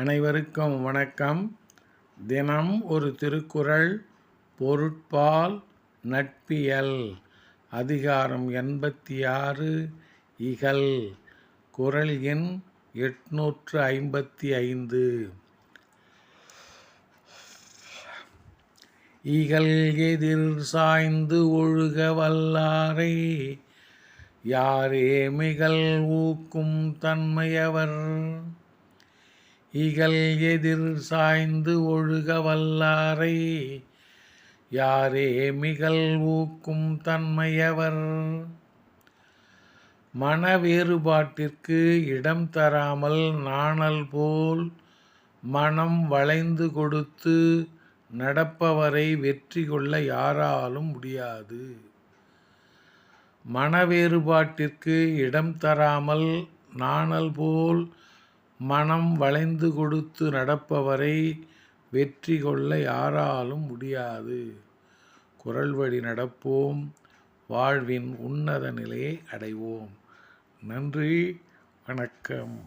அனைவருக்கும் வணக்கம். தினம் ஒரு திருக்குறள் பொருட்பால் நட்பியல். அதிகாரம் எண்பத்தி ஆறு இகல். குரல் எண் எட்நூற்று ஐம்பத்தி ஐந்து. இகல் எதிர் சாய்ந்து ஒழுக வல்லாரை யாரே மிகல் ஊக்கும் தன்மையவர். இகல் எதிர் சாய்ந்து ஒழுக வல்லாரை யாரே மிகல் ஊக்கும் தன்மையவர். மன வேறுபாட்டிற்கு இடம் தராமல் நாணல் போல் மனம் வளைந்து கொடுத்து நடப்பவரை வெற்றி கொள்ள யாராலும் முடியாது. மன வேறுபாட்டிற்கு இடம் தராமல் நாணல் போல் மனம் வளைந்து கொடுத்து நடப்பவரை வெற்றி கொள்ள யாராலும் முடியாது. குரல் வழி நடப்போம் வாழ்வின் உன்னத நிலையை அடைவோம். நன்றி வணக்கம்.